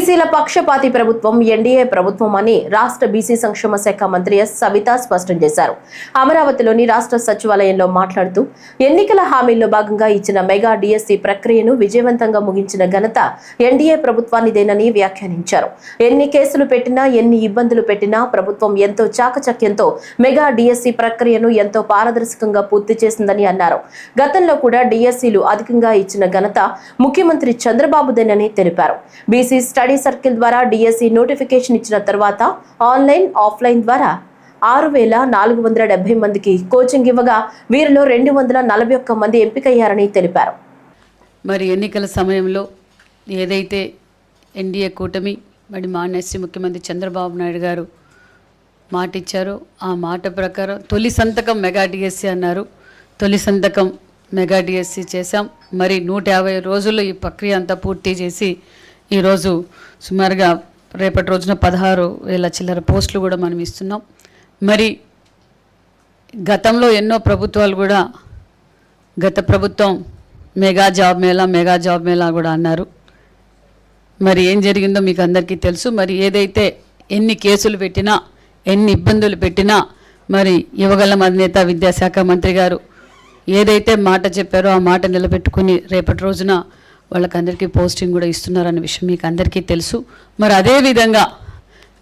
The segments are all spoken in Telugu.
బీసీల పక్షపాతి ప్రభుత్వం ఎన్డీఏ ప్రభుత్వం అని రాష్ట్ర బీసీ సంక్షేమ శాఖ మంత్రి ఎస్. సవిత స్పష్టం చేశారు. అమరావతిలోని రాష్ట్ర సచివాలయంలో మాట్లాడుతూ ఎన్నికల హామీల్లో భాగంగా ఇచ్చిన మెగా డిఎస్సి ప్రక్రియను విజయవంతంగా ముగించిన ఘనత ఎన్డీఏ ప్రభుత్వానిదేనని వ్యాఖ్యానించారు. ఎన్ని కేసులు పెట్టినా ఎన్ని ఇబ్బందులు పెట్టినా ప్రభుత్వం ఎంతో చాకచక్యంతో మెగా డిఎస్సి ప్రక్రియను ఎంతో పారదర్శకంగా పూర్తి చేసిందని అన్నారు. గతంలో కూడా డిఎస్సీలు అధికంగా ఇచ్చిన ఘనత ముఖ్యమంత్రి చంద్రబాబుదేనని తెలిపారు. బీసీ స్టడీ సర్కిల్ ద్వారా డిఎస్సి నోటిఫికేషన్ ఇచ్చిన తర్వాత ఆన్లైన్ ఆఫ్లైన్ ద్వారా ఆరు వేల నాలుగు వందల డెబ్బై మందికి కోచింగ్ ఇవ్వగా వీరిలో రెండు వందల నలభై ఒక్క మంది ఎంపికయ్యారని తెలిపారు. మరి ఎన్నికల సమయంలో ఏదైతే ఎన్డీఏ కూటమి మరి మానేసి ముఖ్యమంత్రి చంద్రబాబు నాయుడు గారు మాట ఇచ్చారో ఆ మాట ప్రకారం తొలి సంతకం మెగా డిఎస్సి అన్నారు. తొలి సంతకం మెగా డిఎస్సి చేశాం. మరి నూట యాభై రోజుల్లో ఈ ప్రక్రియ అంతా పూర్తి చేసి ఈరోజు సుమారుగా రేపటి రోజున పదహారు వేల చిల్లర పోస్టులు కూడా మనం ఇస్తున్నాం. మరి గతంలో ఎన్నో ప్రభుత్వాలు కూడా గత ప్రభుత్వం mega job mela mega job mela కూడా అన్నారు. మరి ఏం జరిగిందో మీకు అందరికీ తెలుసు. మరి ఏదైతే ఎన్ని కేసులు పెట్టినా ఎన్ని ఇబ్బందులు పెట్టినా మరి యువగలం అధినేత విద్యాశాఖ మంత్రి గారు ఏదైతే మాట చెప్పారో ఆ మాట నిలబెట్టుకుని రేపటి రోజున వాళ్ళకందరికీ పోస్టింగ్ కూడా ఇస్తున్నారన్న విషయం మీకు అందరికీ తెలుసు. మరి అదేవిధంగా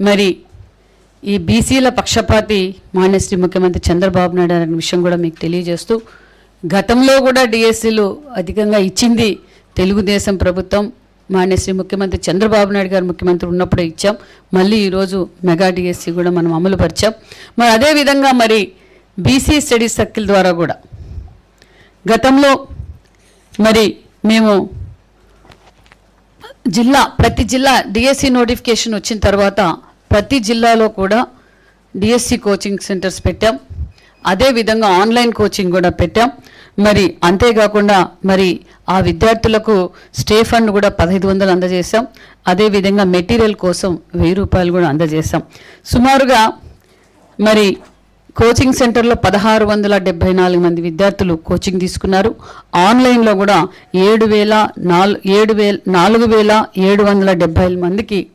మరి ఈ బీసీల పక్షపాతి మాన్యశ్రీ ముఖ్యమంత్రి చంద్రబాబు నాయుడు అనే విషయం కూడా మీకు తెలియజేస్తూ గతంలో కూడా డిఎస్సీలు అధికంగా ఇచ్చింది తెలుగుదేశం ప్రభుత్వం. మాన్యశ్రీ ముఖ్యమంత్రి చంద్రబాబు నాయుడు గారు ముఖ్యమంత్రి ఉన్నప్పుడే ఇచ్చాం. మళ్ళీ ఈరోజు మెగా డిఎస్సీ కూడా మనం అమలు పరిచాం మరి అదేవిధంగా మరి బీసీ స్టడీ సర్కిల్ ద్వారా కూడా గతంలో మరి మేము జిల్లా ప్రతి జిల్లా డిఎస్సి నోటిఫికేషన్ వచ్చిన తర్వాత ప్రతి జిల్లాలో కూడా డిఎస్సి కోచింగ్ సెంటర్స్ పెట్టాం. అదేవిధంగా ఆన్లైన్ కోచింగ్ కూడా పెట్టాం. మరి అంతేకాకుండా మరి ఆ విద్యార్థులకు స్టే ఫండ్ కూడా పదహైదు వందలు అందజేశాం. అదేవిధంగా మెటీరియల్ కోసం వెయ్యి రూపాయలు కూడా అందజేశాం. సుమారుగా మరి కోచింగ్ సెంటర్లో పదహారు వందల డెబ్బై నాలుగు మంది విద్యార్థులు కోచింగ్ తీసుకున్నారు. ఆన్లైన్లో కూడా ఏడు వేల నాలుగు ఏడు వేల నాలుగు వేల ఏడు వందల డెబ్బై మందికి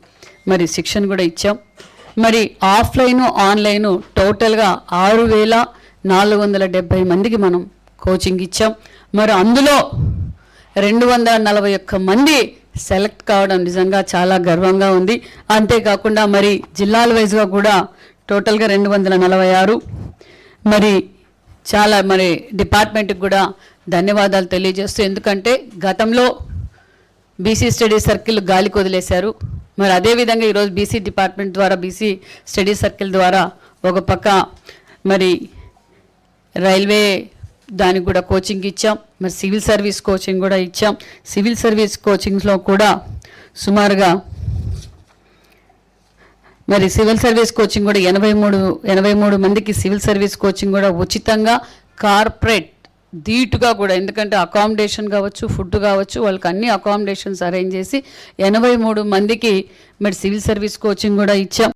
మరి శిక్షణ కూడా ఇచ్చాం. మరి ఆఫ్లైను ఆన్లైను టోటల్గా ఆరు వేల నాలుగు వందల డెబ్బై మందికి మనం కోచింగ్ ఇచ్చాం. మరి అందులో రెండు వందల నలభై ఒక్క మంది సెలెక్ట్ కావడం నిజంగా చాలా గర్వంగా ఉంది. అంతేకాకుండా మరి జిల్లాల వైజ్గా కూడా టోటల్గా రెండు వందల నలభై ఆరు. మరి చాలా మరి డిపార్ట్మెంట్కి కూడా ధన్యవాదాలు తెలియజేస్తూ ఎందుకంటే గతంలో బీసీ స్టడీ సర్కిల్ గాలికి వదిలేశారు మరి అదేవిధంగా ఈరోజు బీసీ డిపార్ట్మెంట్ ద్వారా బీసీ స్టడీ సర్కిల్ ద్వారా ఒక పక్క మరి రైల్వే దానికి కూడా కోచింగ్ ఇచ్చాం. మరి సివిల్ సర్వీస్ కోచింగ్ కూడా ఇచ్చాం. సివిల్ సర్వీస్ కోచింగ్స్లో కూడా సుమారుగా మరి సివిల్ సర్వీస్ కోచింగ్ కూడా ఎనభై మూడు ఎనభై మూడు మందికి సివిల్ సర్వీస్ కోచింగ్ కూడా ఉచితంగా కార్పొరేట్ ధీటుగా కూడా ఎందుకంటే అకామిడేషన్ కావచ్చు ఫుడ్ కావచ్చు వాళ్ళకి అన్ని అకామిడేషన్స్ అరేంజ్ చేసి ఎనభై మూడు మందికి మరి సివిల్ సర్వీస్ కోచింగ్ కూడా ఇచ్చాం.